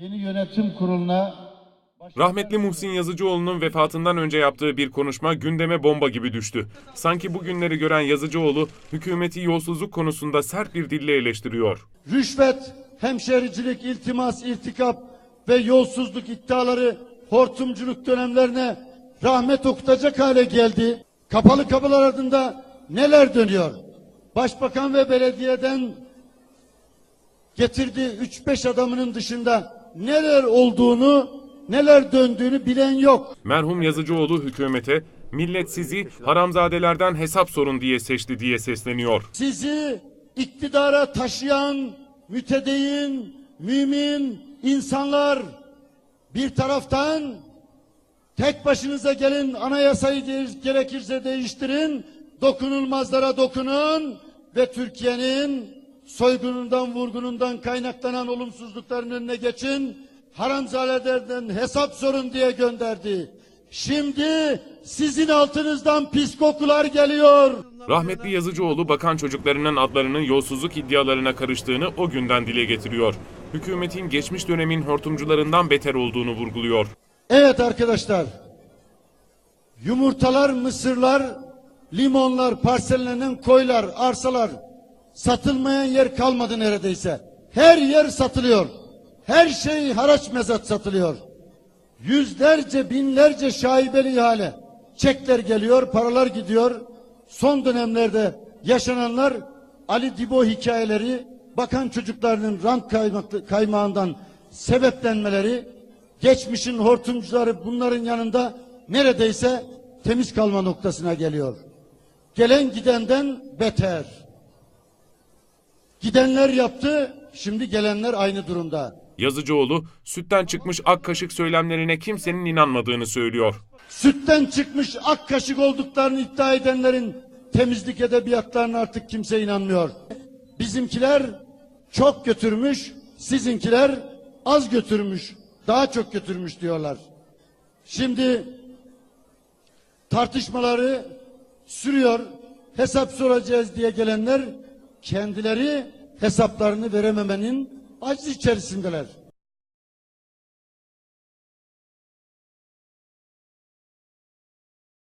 Yeni yönetim kuruluna Rahmetli Muhsin Yazıcıoğlu'nun vefatından önce yaptığı bir konuşma gündeme bomba gibi düştü. Sanki bu günleri gören Yazıcıoğlu hükümeti yolsuzluk konusunda sert bir dille eleştiriyor. rüşvet, hemşericilik, iltimas, irtikap ve yolsuzluk iddiaları hortumculuk dönemlerine rahmet okutacak hale geldi. Kapalı kapılar ardında neler dönüyor? Başbakan ve belediyeden getirdiği 3-5 adamının dışında neler olduğunu, neler döndüğünü bilen yok. Merhum Yazıcıoğlu hükümete millet sizi haramzadelerden hesap sorun diye seçti diye sesleniyor. sizi iktidara taşıyan mütedeyin, mümin insanlar bir taraftan tek başınıza gelin anayasayı gerekirse değiştirin, dokunulmazlara dokunun ve Türkiye'nin soygunundan, vurgunundan kaynaklanan olumsuzlukların önüne geçin, haramzadelerden hesap sorun diye gönderdi. Şimdi sizin altınızdan pis kokular geliyor. Rahmetli Yazıcıoğlu bakan çocuklarının adlarının yolsuzluk iddialarına karıştığını o günden dile getiriyor. Hükümetin geçmiş dönemin hortumcularından beter olduğunu vurguluyor. Evet arkadaşlar. Yumurtalar, mısırlar, limonlar, parsellenen koylar, arsalar satılmayan yer kalmadı neredeyse. Her yer satılıyor. Her şey haraç mezat satılıyor. Yüzlerce, binlerce şaibeli ihale. Çekler geliyor, paralar gidiyor. Son dönemlerde yaşananlar Ali Dibo hikayeleri, bakan çocuklarının rant kaymağından sebeplenmeleri, geçmişin hortumcuları bunların yanında neredeyse temiz kalma noktasına geliyor. Gelen gidenden beter. Gidenler yaptı, şimdi gelenler aynı durumda. Yazıcıoğlu sütten çıkmış ak kaşık söylemlerine kimsenin inanmadığını söylüyor. Sütten çıkmış ak kaşık olduklarını iddia edenlerin temizlik edebiyatlarına artık kimse inanmıyor. Bizimkiler çok götürmüş, sizinkiler az götürmüş, daha çok götürmüş diyorlar. Şimdi tartışmaları sürüyor. Hesap soracağız diye gelenler kendileri hesaplarını verememenin acz içerisindeler.